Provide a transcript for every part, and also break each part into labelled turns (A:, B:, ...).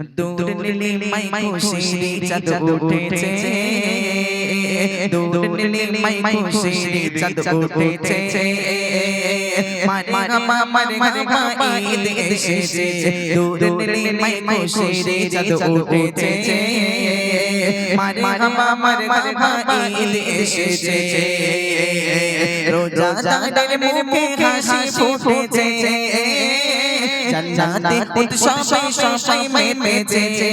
A: দূর নীলিমাই খুশির চাঁদ উঠেছে দূর নীলিমাই খুশির চাঁদ উঠেছে মারে মারে মারে ঈদ এসেছে দূর নীলিমাই খুশির চাঁদ উঠেছে মারে মারে মারে ঈদ এসেছে রোজাদারের মুখে হাসি ফুটেছে জান্নাতে উৎসবে সবাই মেতেছে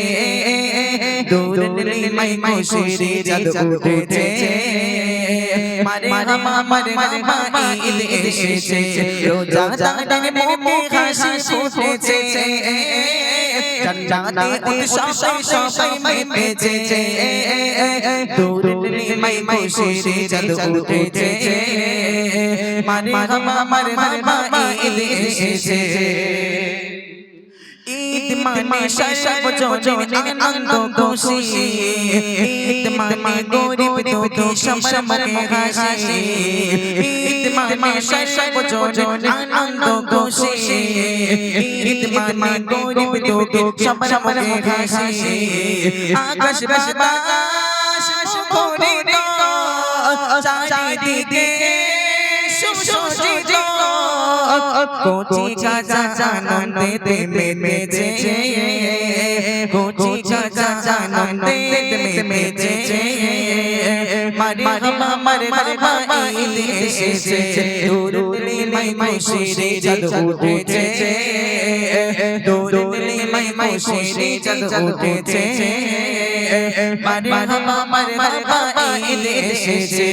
A: দূর নীলিমাই খুশির চাঁদ উঠেছে মারে মারে মারে ঈদ এসেছে রোজাদারের মুখে হাসি ফুটেছে জান্নাতে উৎসবে সবাই মেতেছে দূর নীলিমাই খুশির চাঁদ উঠেছে মারে মারে মারে ঈদ এসেছে ঈদ মানে সর্বজনীন আনন্দ খুশি ঈদ মানে গরিব দুঃখী সবার মুখে হাসি ঈদ মানে সর্বজনীন আনন্দ খুশি ঈদ মানে গরিব দুঃখী সবার মুখরিত চারিদিকে সুসজ্জিত কোচি চাচা আনন্দে মেতেছে কোচি চাচা আনন্দে মেতেছে মারি মারি মারি ঈদ এসেছে দূরে মাই খুশির চাঁদ উঠেছে দূরে মাই খুশির চাঁদ উঠেছে মারি মারি মারি ঈদ এসেছে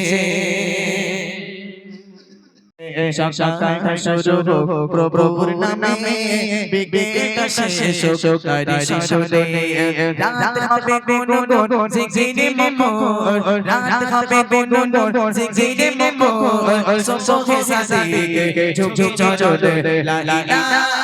A: প্রভুর নামে রাত হবে গুনগুন জিগজিগে মকর রাত হবে গুনগুন জিগজিগে মকর সোহে সাদিকে ঝুক ঝুক চলে লা লা লা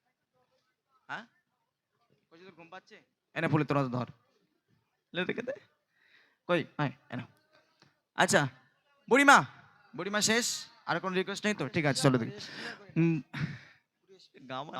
A: তোর ঘুম পাচ্ছে? এনে ফুলে তোর ধর। রেখে দে। কই? হ্যাঁ এনে। আচ্ছা বুড়িমা। বুড়িমা শেষ? আর কোনো রিকোয়েস্ট নেই তো? ঠিক আছে চলো দেখি। গাওয়া